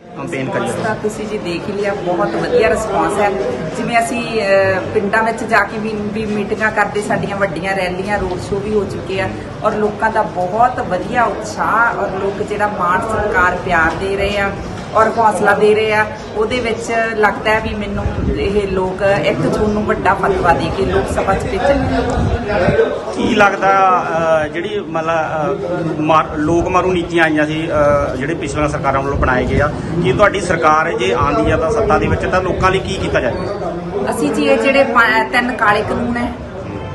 Campaign ਕਰੀ ਤਾਂ ਤੁਸੀਂ ਜੀ ਦੇਖ ਹੀ ਲਿਆ ਬਹੁਤ ਵਧੀਆ ਰਿਸਪਾਂਸ ਹੈ। ਜਿਵੇਂ ਅਸੀਂ ਅਹ, ਪਿੰਡਾਂ ਵਿੱਚ ਜਾ ਕੇ ਵੀ ਵੀ ਮੀਟਿੰਗਾਂ ਕਰਦੇ ਸਾਡੀਆਂ ਵੱਡੀਆਂ ਰੈਲੀਆਂ ਰੋਡ ਸ਼ੋਅ ਵੀ ਹੋ ਚੁੱਕੇ ਆ ਔਰ ਲੋਕਾਂ ਦਾ ਬਹੁਤ ਵਧੀਆ ਉਤਸ਼ਾਹ ਔਰ ਲੋਕ ਜਿਹੜਾ ਮਾਣ ਸਤਿਕਾਰ ਪਿਆਰ ਦੇ ਰਹੇ ਆ। ਔਰ ਹੌਸਲਾ ਦੇ ਰਹੇ ਆ। ਉਹਦੇ ਵਿੱਚ ਲੱਗਦਾ ਹੈ ਵੀ ਮੈਨੂੰ ਇਹ ਲੋਕ ਇੱਕ ਜੂਨ ਨੂੰ ਵੱਡਾ ਫਤਵਾ ਦੇ ਕੇ ਲੋਕ ਸਭਾ 'ਚ ਭੇਜਣਗੇ ਕੀ ਲੱਗਦਾ ਜਿਹੜੀ ਮਤਲਬ ਲੋਕ ਮਾਰੂ ਨੀਤੀਆਂ ਆਈਆਂ ਸੀ ਜਿਹੜੇ ਪਿਛਲੀਆਂ ਸਰਕਾਰਾਂ ਵੱਲੋਂ ਬਣਾਏ ਗਏ ਆ ਕੀ ਤੁਹਾਡੀ ਸਰਕਾਰ ਜੇ ਆਂਦੀ ਆ ਤਾਂ ਸੱਤਾ ਦੇ ਵਿੱਚ ਤਾਂ ਲੋਕਾਂ ਲਈ ਕੀ ਕੀਤਾ ਜਾਏ? ਅਸੀਂ ਜੀ ਇਹ ਜਿਹੜੇ ਤਿੰਨ ਕਾਲੇ ਕਾਨੂੰਨ ਹੈ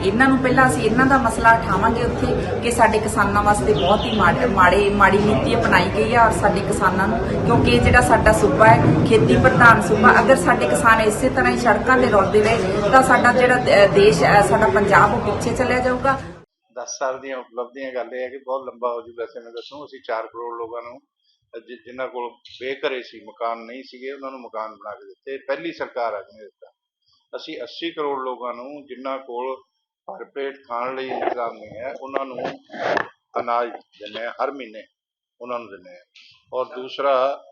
ਇਹਨਾਂ ਨੂੰ ਪਹਿਲਾਂ ਅਸੀਂ ਇਹਨਾਂ ਦਾ ਮਸਲਾ ਉਠਾਵਾਂਗੇ ਉੱਥੇ ਕਿ ਸਾਡੇ ਕਿਸਾਨਾਂ ਵਾਸਤੇ ਬਹੁਤ ਹੀ ਮਾੜੇ ਮਾੜੀ ਨੀਤੀ ਅਪਣਾਈ ਗਈ ਹੈ ਔਰ ਸਾਡੇ ਕਿਸਾਨਾਂ ਨੂੰ, ਕਿਉਂਕਿ ਜਿਹੜਾ ਸਾਡਾ ਸੂਬਾ ਹੈ, ਖੇਤੀ ਪ੍ਰਧਾਨ ਸੂਬਾ, ਅਗਰ ਸਾਡੇ ਕਿਸਾਨ ਇਸੇ ਤਰ੍ਹਾਂ ਹੀ ਸੜਕਾਂ ਤੇ ਰੁਲਦੇ ਰਹੇ ਤਾਂ ਸਾਡਾ ਜਿਹੜਾ ਦੇਸ਼ ਸਾਡਾ ਪੰਜਾਬ ਉਹ ਪਿੱਛੇ ਚਲਿਆ ਜਾਊਗਾ। 10 ਸਾਲ ਦੀਆਂ ਉਪਲਬਧੀਆਂ, ਗੱਲ ਇਹ ਹੈ ਕਿ ਬਹੁਤ ਲੰਬਾ ਹੋ ਜੂ, ਵੈਸੇ ਮੈਂ ਦੱਸੂ, ਅਸੀਂ 4 ਕਰੋੜ ਲੋਕਾਂ ਨੂੰ ਜਿਨ੍ਹਾਂ ਕੋਲ ਬੇਘਰੇ ਸੀ, ਮਕਾਨ ਨਹੀਂ ਸੀਗੇ, ਉਹਨਾਂ ਨੂੰ ਮਕਾਨ ਬਣਾ ਕੇ ਦਿੱਤੇ। ਪਹਿਲੀ ਸਰਕਾਰ ਆ ਜਿਹਨੇ ਦਿੱਤਾ। ਅਸੀਂ 80 ਕਰੋੜ ਲੋਕਾਂ ਨੂੰ, ਜਿਨ੍ਹਾਂ ਕੋਲ ਭਰਪੇਟ ਖਾਣ ਲਈ ਇੰਤਜ਼ਾਮ ਨਹੀਂ ਹੈ, ਉਹਨਾਂ ਨੂੰ ਅਨਾਜ ਦਿੰਦੇ ਹਾਂ, ਹਰ ਮਹੀਨੇ ਉਹਨਾਂ ਨੂੰ ਦਿੰਦੇ ਹਾਂ। ਔਰ ਦੂਸਰਾ,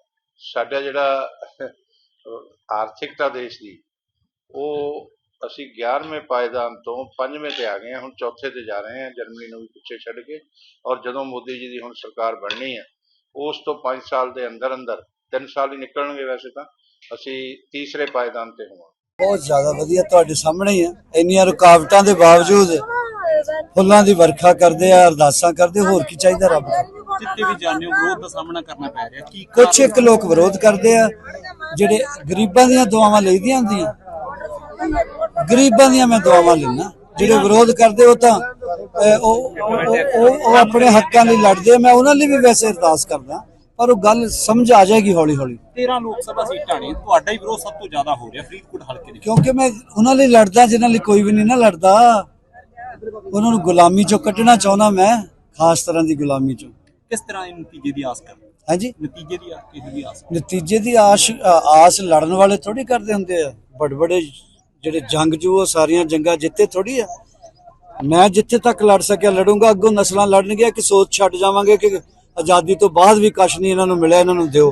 ਸਾਡਾ ਜਿਹੜਾ ਆਰਥਿਕਤਾ ਦੇਸ਼ ਦੀ, ਉਹ ਅਸੀਂ 11ਵੇਂ ਪਾਇਦਾਨ ਤੋਂ 5ਵੇਂ ਤੇ ਆ ਗਏ ਹਾਂ, ਹੁਣ ਚੌਥੇ ਤੇ ਜਾ ਰਹੇ ਹਾਂ, ਜਰਮਨੀ ਨੂੰ ਵੀ ਪਿੱਛੇ ਛੱਡ ਕੇ। ਔਰ ਜਦੋਂ ਮੋਦੀ ਜੀ ਦੀ ਹੁਣ ਸਰਕਾਰ ਬਣਨੀ ਹੈ, ਉਸ ਤੋਂ 5 ਸਾਲ ਦੇ ਅੰਦਰ ਅੰਦਰ 3 ਸਾਲ ਹੀ ਨਿਕਲਣਗੇ ਵੈਸੇ ਤਾਂ, ਅਸੀਂ ਤੀਸਰੇ ਪਾਇਦਾਨ ਤੇ ਹੋਵਾਂਗੇ। ਬਹੁਤ ਜ਼ਿਆਦਾ ਵਧੀਆ ਤੁਹਾਡੇ ਸਾਹਮਣੇ ਹੀ ਆ। ਇੰਨੀਆਂ ਰੁਕਾਵਟਾਂ ਦੇ ਬਾਵਜੂਦ ਫੁੱਲਾਂ ਦੀ ਵਰਖਾ ਕਰਦੇ ਆ ਅਰਦਾਸਾਂ ਕਰਦੇ ਹੋਰ ਕੀ ਚਾਹੀਦਾ ਰੱਬ ਤੋਂ ਜਿੱਥੇ ਵੀ ਹੋ ਵਿਰੋਧ ਦਾ ਸਾਹਮਣਾ ਕਰਨਾ ਪੈ ਰਿਹਾ। ਕੀ ਕੁਛ ਇੱਕ ਲੋਕ ਵਿਰੋਧ ਕਰਦੇ ਆ ਜਿਹੜੇ ਗਰੀਬਾਂ ਦੀਆਂ ਦੁਆਵਾਂ ਲਈਦੀਆਂ ਹੁੰਦੀਆਂ। ਗਰੀਬਾਂ ਦੀਆਂ ਮੈਂ ਦੁਆਵਾਂ ਲੈਣਾ ਜਿਹੜੇ ਵਿਰੋਧ ਕਰਦੇ ਉਹ ਤਾਂ ਅਹ, ਉਹ ਉਹ- ਉਹ ਉਹ ਆਪਣੇ ਹੱਕਾਂ ਲਈ ਲੜਦੇ ਆ। ਮੈਂ ਉਹਨਾਂ ਲਈ ਵੀ ਵੈਸੇ ਅਰਦਾਸ ਕਰਦਾ। ਪਰ ਉਹ ਗੱਲ ਸਮਝ ਆ ਜਾਏਗੀ ਹੌਲੀ ਹੌਲੀ 13 ਲੋਕ ਸਭਾ ਸੀਟਾਂ ਨੇ ਤੁਹਾਡਾ ਹੀ ਵਿਰੋਧ ਸਭ ਤੋਂ ਜ਼ਿਆਦਾ ਹੋ ਰਿਹਾ ਫਰੀਦਕੋਟ ਹਲਕੇ ਦੇ। ਕਿਉਂਕਿ ਮੈਂ ਉਹਨਾਂ ਲਈ ਲੜਦਾ ਜਿਨ੍ਹਾਂ ਲਈ ਕੋਈ ਵੀ ਨਹੀਂ ਨਾ ਲੜਦਾ। ਉਹਨਾਂ ਨੂੰ ਗੁਲਾਮੀ ਚੋਂ ਕੱਢਣਾ ਚਾਹੁੰਦਾ ਮੈਂ ਖਾਸ ਤਰ੍ਹਾਂ ਦੀ ਗੁਲਾਮੀ ਚੋਂ। ਕਿਸ ਤਰ੍ਹਾਂ ਇਹ ਨਤੀਜੇ ਦੀ ਆਸ ਕਰ ਹਾਂਜੀ? ਨਤੀਜੇ ਦੀ ਆ- ਕਿਸ ਦੀ ਆਸ? ਨਤੀਜੇ ਦੀ ਆਸ ਆਸ ਲੜਨ ਵਾਲੇ ਥੋੜੀ ਕਰਦੇ ਹੁੰਦੇ ਆ। ਬੜੇ ਬੜੇ ਜਿਹੜੇ ਜੰਗਜੂ ਉਹ ਸਾਰੀਆਂ ਜੰਗਾਂ ਜਿੱਤੇ ਥੋੜੀ ਆ। ਮੈਂ ਜਿੱਥੇ ਤੱਕ ਲੜ ਸਕਿਆ ਲੜੂੰਗਾ ਅੱਗੋਂ ਨਸਲਾਂ ਲੜਨਗੀਆਂ ਕਿ ਸੋਚ ਛੱਡ ਜਾਵਾਂਗੇ ਕਿ ਆਜ਼ਾਦੀ ਤੋਂ ਬਾਅਦ ਵੀ ਕੁਛ ਨਹੀਂ ਇਹਨਾਂ ਨੂੰ ਮਿਲਿਆ, ਇਹਨਾਂ ਨੂੰ ਦਿਓ।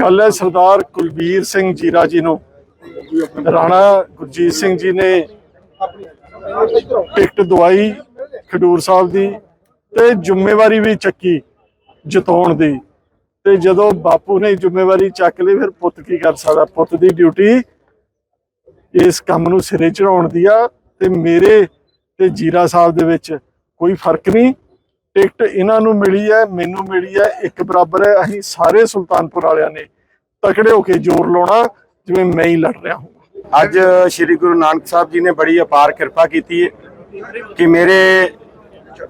ਗੱਲ ਹੈ ਸਰਦਾਰ ਕੁਲਬੀਰ ਸਿੰਘ ਜੀਰਾ ਜੀ ਨੂੰ। ਰਾਣਾ ਗੁਰਜੀਤ ਸਿੰਘ ਜੀ ਨੇ ਟਿਕਟ ਦਵਾਈ ਖਡੂਰ ਸਾਹਿਬ ਦੀ ਤੇ ਜ਼ਿੰਮੇਵਾਰੀ ਵੀ ਚੱਕੀ ਜਿਤਾਉਣ ਦੀ। ਤੇ ਜਦੋਂ ਬਾਪੂ ਨੇ ਜ਼ਿੰਮੇਵਾਰੀ ਚੱਕ ਲਈ, ਫਿਰ ਪੁੱਤ ਕੀ ਕਰ ਸਕਦਾ? ਪੁੱਤ ਦੀ ਡਿਊਟੀ ਇਸ ਕੰਮ ਨੂੰ ਸਿਰੇ ਚੜਾਉਣ ਦੀ ਆ ਤੇ ਮੇਰੇ ਤੇ ਜੀਰਾ ਸਾਹਿਬ ਦੇ ਵਿੱਚ ਕੋਈ ਫ਼ਰਕ ਨਹੀਂ। ਟਿਕਟ ਇਹਨਾਂ ਨੂੰ ਮਿਲੀ ਹੈ, ਮੈਨੂੰ ਮਿਲੀ ਹੈ, ਇੱਕ ਬਰਾਬਰ ਹੈ, ਅਸੀਂ ਸਾਰੇ ਸੁਲਤਾਨਪੁਰ ਵਾਲਿਆਂ ਨੇ ਤਕੜੇ ਹੋ ਕੇ ਜ਼ੋਰ ਲਾਉਣਾ, ਜਿਵੇਂ ਮੈਂ ਹੀ ਲੜ ਰਿਹਾ ਹਾਂ। ਅੱਜ ਸ੍ਰੀ ਗੁਰੂ ਨਾਨਕ ਸਾਹਿਬ ਜੀ ਨੇ ਬੜੀ ਅਪਾਰ ਕਿਰਪਾ ਕੀਤੀ ਹੈ ਕਿ ਮੇਰੇ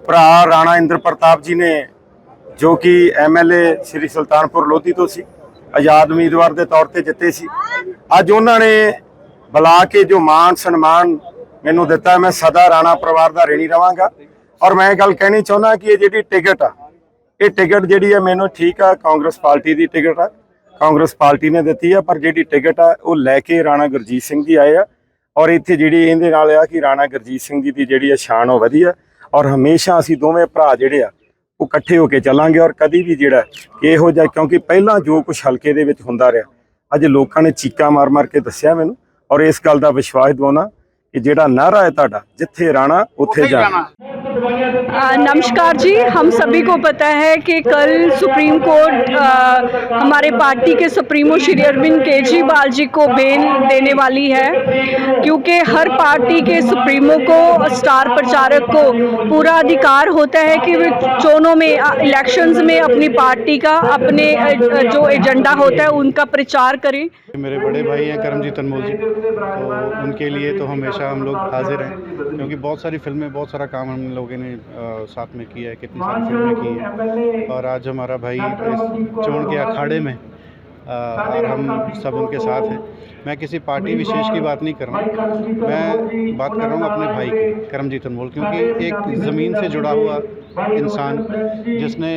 ਭਰਾ ਰਾਣਾ ਇੰਦਰ ਪ੍ਰਤਾਪ ਜੀ ਨੇ, ਜੋ ਕਿ ਐਮਐਲਏ ਸ੍ਰੀ ਸੁਲਤਾਨਪੁਰ ਲੋਧੀ ਤੋਂ ਸੀ, ਆਜ਼ਾਦ ਉਮੀਦਵਾਰ ਦੇ ਤੌਰ ਤੇ ਜਿੱਤੇ ਸੀ। ਅੱਜ ਉਹਨਾਂ ਨੇ ਬੁਲਾ ਕੇ ਜੋ ਮਾਣ ਸਨਮਾਨ ਮੈਨੂੰ ਦਿੱਤਾ, ਮੈਂ ਸਦਾ ਰਾਣਾ ਪਰਿਵਾਰ ਦਾ ਰੇਣੀ ਰਵਾਂਗਾ। ਔਰ ਮੈਂ ਇਹ ਗੱਲ ਕਹਿਣੀ ਚਾਹੁੰਦਾ ਕਿ ਇਹ ਜਿਹੜੀ ਟਿਕਟ ਆ, ਇਹ ਟਿਕਟ ਜਿਹੜੀ ਆ ਮੈਨੂੰ ਠੀਕ ਆ, ਕਾਂਗਰਸ ਪਾਰਟੀ ਦੀ ਟਿਕਟ ਆ। ਕਾਂਗਰਸ ਪਾਰਟੀ ਨੇ ਦਿੱਤੀ ਆ, ਪਰ ਜਿਹੜੀ ਟਿਕਟ ਆ, ਉਹ ਲੈ ਕੇ ਰਾਣਾ ਗੁਰਜੀਤ ਸਿੰਘ ਜੀ ਆਏ ਆ। ਔਰ ਇੱਥੇ ਜਿਹੜੀ ਇਹਦੇ ਨਾਲ ਆ ਕਿ ਰਾਣਾ ਗੁਰਜੀਤ ਸਿੰਘ ਜੀ ਦੀ ਜਿਹੜੀ ਆ ਸ਼ਾਨ ਉਹ ਵਧੀਆ ਔਰ ਹਮੇਸ਼ਾ ਅਸੀਂ ਦੋਵੇਂ ਭਰਾ ਜਿਹੜੇ ਆ, ਉਹ ਇਕੱਠੇ ਹੋ ਕੇ ਚੱਲਾਂਗੇ ਔਰ ਕਦੀ ਵੀ ਜਿਹੜਾ ਇਹੋ ਜਿਹਾ, ਕਿਉਂਕਿ ਪਹਿਲਾਂ ਜੋ ਕੁਝ ਹਲਕੇ ਦੇ ਵਿੱਚ ਹੁੰਦਾ ਰਿਹਾ, ਅੱਜ ਲੋਕਾਂ ਨੇ ਚੀਕਾਂ ਮਾਰ-ਮਾਰ ਕੇ ਦੱਸਿਆ ਮੈਨੂੰ। ਔਰ ਇਸ ਗੱਲ ਦਾ ਵਿਸ਼ਵਾਸ ਦਿਵਾਉਣਾ ਕਿ ਜਿਹੜਾ ਨਾਰਾ ਹੈ ਤੁਹਾਡਾ ਜਿੱਥੇ ਰਾਣਾ ਉੱਥੇ ਜਾਣਾ। नमस्कार जी, हम सभी को पता है कि कल सुप्रीम कोर्ट हमारे पार्टी के सुप्रीमो श्री अरविंद केजरीवाल जी को बेल देने वाली है, क्योंकि हर पार्टी के सुप्रीमो को, स्टार प्रचारक को पूरा अधिकार होता है कि वे चुनाव में इलेक्शंस में अपनी पार्टी का, अपने जो एजेंडा होता है, उनका प्रचार करें। मेरे बड़े भाई हैं करमजीत अनमोल जी तो उनके लिए तो हमेशा हम लोग हाजिर हैं, क्योंकि बहुत सारी फ़िल्में, बहुत सारा काम हम लोगों ने साथ में किया है कितनी सारी फ़िल्में की हैं। और आज हमारा भाई इस चोण के अखाड़े में और हम सब उनके साथ हैं। मैं किसी पार्टी विशेष की बात नहीं कर रहा हूँ। मैं बात कर रहा हूँ अपने भाई की करमजीत अनमोल क्योंकि एक ज़मीन से जुड़ा हुआ इंसान जिसने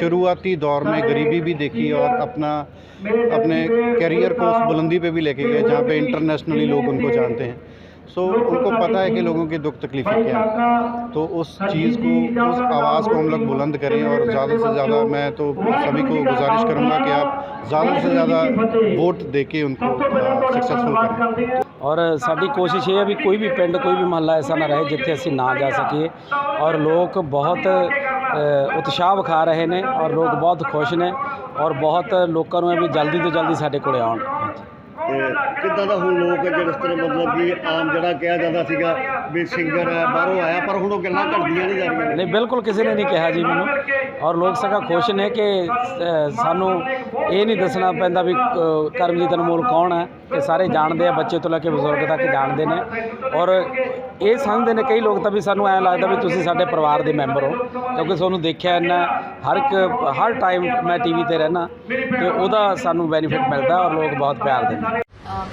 शुरुआती दौर में गरीबी भी देखी और अपना अपने करियर को उस बुलंदी पे भी लेके गए जहाँ पे इंटरनेशनली लोग उनको जानते हैं। सो उनको पता है कि लोगों की दुख तकलीफ़ें क्या है तो उस चीज़ को उस आवाज़ को हम लोग बुलंद करें और ज़्यादा से ज़्यादा मैं तो सभी को गुजारिश करूँगा कि आप ज़्यादा से ज़्यादा वोट दे के उनको सक्सेसफुल करें ਔਰ ਸਾਡੀ ਕੋਸ਼ਿਸ਼ ਇਹ ਹੈ ਵੀ ਕੋਈ ਵੀ ਪਿੰਡ ਕੋਈ ਵੀ ਮਹੱਲਾ ਐਸਾ ਨਾ ਰਹੇ ਜਿੱਥੇ ਅਸੀਂ ਨਾ ਜਾ ਸਕੀਏ ਔਰ ਲੋਕ ਬਹੁਤ ਅ, ਉਤਸ਼ਾਹ ਵਿਖਾ ਰਹੇ ਨੇ ਔਰ ਲੋਕ ਬਹੁਤ ਖੁਸ਼ ਨੇ ਔਰ ਬਹੁਤ ਲੋਕਾਂ ਨੂੰ ਹੈ ਵੀ ਜਲਦੀ ਤੋਂ ਜਲਦੀ ਸਾਡੇ ਕੋਲੇ ਆਉਣ ਤੇ ਕਿੱਦਾਂ ਦਾ ਹੁਣ ਲੋਕ ਜਿਸ ਤਰ੍ਹਾਂ ਮਤਲਬ ਕਿ ਆਮ ਜਿਹੜਾ ਕਿਹਾ ਜਾਂਦਾ ਸੀਗਾ ਵੀ ਸਿੰਗਰ ਹੈ, ਬਾਹਰੋਂ ਆਇਆ, ਪਰ ਹੁਣ ਉਹ ਗੱਲਾਂ ਘਟਦੀਆਂ ਨਹੀਂ ਜਾ ਰਹੀਆਂ। ਨਹੀਂ, ਬਿਲਕੁਲ ਕਿਸੇ ਨੇ ਨਹੀਂ ਕਿਹਾ ਜੀ ਮੈਨੂੰ। ਔਰ ਲੋਕ ਸਗਾ ਖੁਸ਼ ਨੇ ਕਿ ਸਾਨੂੰ ਇਹ ਨਹੀਂ ਦੱਸਣਾ ਪੈਂਦਾ ਵੀ ਕਰਮਜੀਤ ਅਨਮੋਲ ਕੌਣ ਹੈ। ਕਿ ਸਾਰੇ ਜਾਣਦੇ ਆ, ਬੱਚੇ ਤੋਂ ਲੈ ਕੇ ਬਜ਼ੁਰਗ ਤੱਕ ਜਾਣਦੇ ਨੇ। ਔਰ ਇਹ ਸਮਝਦੇ ਨੇ ਕਈ ਲੋਕ ਤਾਂ ਵੀ ਸਾਨੂੰ ਐਂ ਲੱਗਦਾ ਵੀ ਤੁਸੀਂ ਸਾਡੇ ਪਰਿਵਾਰ ਦੇ ਮੈਂਬਰ ਹੋ। ਕਿਉਂਕਿ ਤੁਹਾਨੂੰ ਦੇਖਿਆ ਇੰਨਾ, ਹਰ ਇੱਕ, ਹਰ ਟਾਈਮ ਮੈਂ ਟੀਵੀ ਤੇ ਰਹਿਣਾ ਤੇ ਉਹਦਾ ਸਾਨੂੰ ਬੈਨੀਫਿਟ ਮਿਲਦਾ ਔਰ ਲੋਕ ਬਹੁਤ ਪਿਆਰ ਦਿੰਦੇ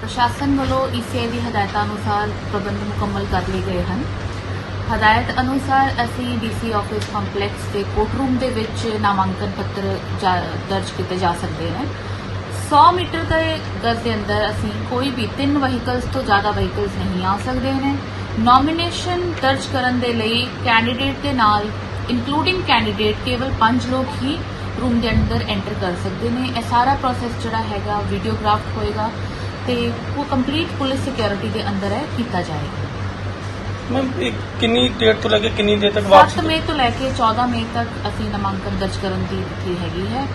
ਪ੍ਰਸ਼ਾਸਨ ਵੱਲੋਂ ਈਸੀਆਈ ਦੀ ਹਦਾਇਤਾਂ ਅਨੁਸਾਰ ਪ੍ਰਬੰਧ ਮੁਕੰਮਲ ਕਰ ਲਏ ਗਏ ਹਨ। ਹਦਾਇਤ ਅਨੁਸਾਰ ਅਸੀਂ ਡੀਸੀ ਆਫਿਸ ਕੰਪਲੈਕਸ ਦੇ ਕੋਰਟ ਰੂਮ ਦੇ ਵਿੱਚ ਨਾਮਾਂਕਨ ਪੱਤਰ ਜਾ- ਦਰਜ ਕੀਤੇ ਜਾ ਸਕਦੇ ਨੇ। 100 ਮੀਟਰ ਦੇ ਗਜ਼ ਦੇ ਅੰਦਰ ਅਸੀਂ ਕੋਈ ਵੀ ਤਿੰਨ ਵਹੀਕਲਸ ਤੋਂ ਜ਼ਿਆਦਾ ਵਹੀਕਲਸ ਨਹੀਂ ਆ ਸਕਦੇ ਨੇ। ਨੋਮੀਨੇਸ਼ਨ ਦਰਜ ਕਰਨ ਦੇ ਲਈ ਕੈਂਡੀਡੇਟ ਦੇ ਨਾਲ ਇਨਕਲੂਡਿੰਗ ਕੈਂਡੀਡੇਟ ਕੇਵਲ 5 ਲੋਕ ਹੀ ਰੂਮ ਦੇ ਅੰਦਰ ਐਂਟਰ ਕਰ ਸਕਦੇ ਨੇ। ਇਹ ਸਾਰਾ ਪ੍ਰੋਸੈਸ ਜਿਹੜਾ ਹੈਗਾ ਵੀਡੀਓਗ੍ਰਾਫ ਹੋਏਗਾ ਤੇ ਉਹ ਕੰਪਲੀਟ ਪੁਲਿਸ ਸਿਕਿਉਰਿਟੀ ਦੇ ਅੰਦਰ ਹੈ ਕੀਤਾ ਜਾਏਗਾ। ਮੈਮ ਕਿੰਨੀ ਡੇਟ ਤੋਂ ਲੈ ਕੇ ਕਿੰਨੀ ਦੇਰ ਤੱਕ 7 ਮਈ ਤੋਂ ਲੈ ਕੇ 14 ਮਈ ਤੱਕ ਅਸੀਂ ਨਾਮਾਂਕਨ ਦਰਜ ਕਰਨ ਦੀ ਤਿਥੀ ਹੈਗੀ ਹੈ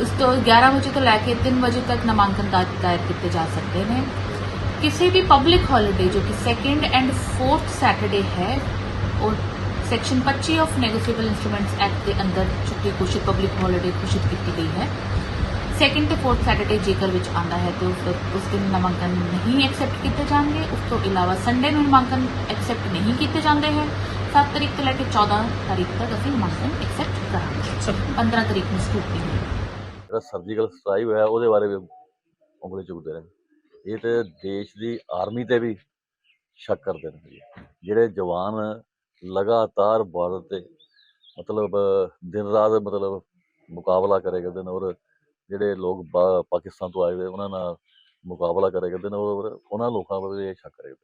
ਉਸ ਤੋਂ 11 ਵਜੇ ਤੋਂ ਲੈ ਕੇ 3 ਵਜੇ ਤੱਕ ਨਾਮਾਂਕਨ ਦਾ- ਦਾਇਰ ਕੀਤੇ ਜਾ ਸਕਦੇ ਨੇ ਕਿਸੇ ਵੀ ਪਬਲਿਕ ਹੌਲੀਡੇ ਜੋ ਕਿ ਸੈਕੰਡ ਐਂਡ ਫੋਰਥ ਸੈਟਰਡੇ ਹੈ ਉਹ section 25 of negotiable instruments act ਦੇ ਅੰਦਰ ਛੁੱਟੀ ਘੋਸ਼ਿਤ ਪਬਲਿਕ ਹੌਲੀਡੇ ਘੋਸ਼ਿਤ ਕੀਤੀ ਗਈ ਹੈ ਸੈਕੰਡ ਤੇ ਫੋਰਥ ਸੈਟਰਡੇ ਜੇਕਰ ਵਿੱਚ ਆਂਦਾ ਹੈ ਤਾਂ ਉਸ ਉਸ ਦਿਨ ਨਾਮਾਂਕਨ ਨਹੀਂ ਐਕਸੈਪਟ ਕੀਤੇ ਜਾਣਗੇ। ਉਸ ਤੋਂ ਇਲਾਵਾ ਸੰਡੇ ਨੂੰ ਨਾਮਾਂਕਨ ਐਕਸੈਪਟ ਨਹੀਂ ਕੀਤੇ ਜਾਂਦੇ ਹੈ। 7 ਤਰੀਕ ਤੋਂ ਲੈ ਕੇ 14 ਤਾਰੀਖ ਤੱਕ ਅਸੀਂ ਨਾਮਾਂਕਨ ਐਕਸੈਪਟ ਕਰਾਂਗੇ। 15 ਤਰੀਕ ਨੂੰ ਸਕੂਟਨੀ ਹੋਏਗੀ। ਜਿਹੜਾ ਸਰਜੀਕਲ ਸਟ੍ਰਾਈਕ ਹੋਇਆ ਉਹਦੇ ਬਾਰੇ ਵੀ ਉਂਗਲੀ ਚੁੱਕਦੇ ਰਹੇ। ਇਹ ਤੇ ਦੇਸ਼ ਦੀ ਆਰਮੀ ਤੇ ਵੀ ਸ਼ੱਕ ਕਰਦੇ ਨੇ। ਜਿਹੜੇ ਜਵਾਨ ਲਗਾਤਾਰ ਬਾਰਡਰ ਤੇ ਮਤਲਬ ਦਿਨ ਰਾਤ ਮਤਲਬ ਮੁਕਾਬਲਾ ਕਰੇ ਕਰਦੇ ਨੇ ਔਰ ਜਿਹੜੇ ਲੋਕ ਪਾਕਿਸਤਾਨ ਤੋਂ ਆਏ ਹੋਏ ਉਹਨਾਂ ਨਾਲ ਮੁਕਾਬਲਾ ਕਰੇ ਕਰਦੇ ਨੇ ਔਰ ਉਹਨਾਂ ਲੋਕਾਂ ਬਾਰੇ ਇਹ ਸ਼ੱਕ ਕਰੇ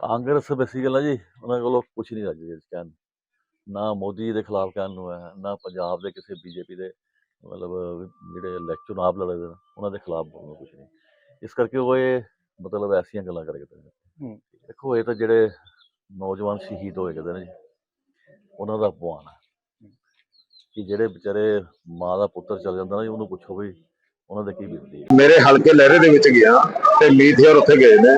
ਕਾਂਗਰਸ ਬੇਸਿਕਲ ਹੈ ਜੀ ਉਹਨਾਂ ਕੋਲੋਂ ਕੁਝ ਨਹੀਂ ਰੱਜ ਕਹਿਣ ਨੂੰ। ਨਾ ਮੋਦੀ ਦੇ ਖਿਲਾਫ ਕਹਿਣ ਨੂੰ ਹੈ ਨਾ ਪੰਜਾਬ ਦੇ ਕਿਸੇ ਬੀਜੇਪੀ ਦੇ ਮਤਲਬ ਜਿਹੜੇ ਇਲੈਕਸ਼ਨ ਚੁਣਾਵ ਲੜੇ ਦੇ ਨੇ ਉਹਨਾਂ ਦੇ ਖਿਲਾਫ ਬੋਲਣਾ ਕੁਝ ਨਹੀਂ। ਇਸ ਕਰਕੇ ਉਹ ਇਹ ਮਤਲਬ ਐਸੀਆਂ ਗੱਲਾਂ ਕਰੇ ਕਰਦੇ ਨੇ। ਦੇਖੋ ਇਹ ਤਾਂ ਜਿਹੜੇ ਨੌਜਵਾਨ ਸ਼ਹੀਦ ਹੋਏ ਕਰਦੇ ਨੇ ਜੀ ਉਹਨਾਂ ਦਾ ਅਪਮਾਨ ਹੈ। ਕਿ ਜਿਹੜੇ ਵਿਚਾਰੇ ਮਾਂ ਦਾ ਪੁੱਤਰ ਚਲ ਜਾਂਦਾ ਨਾ ਜੀ, ਉਹਨੂੰ ਪੁੱਛੋ ਵੀ ਉਹਨਾਂ ਦੇ ਕੀ ਬੀਤਦੀ ਹੈ। ਮੇਰੇ ਹਲਕੇ ਲਹਿਰੇ ਦੇ ਵਿੱਚ ਗਿਆ ਤੇ ਮੀਥੇਰ ਉੱਥੇ ਗਏ ਨੇ।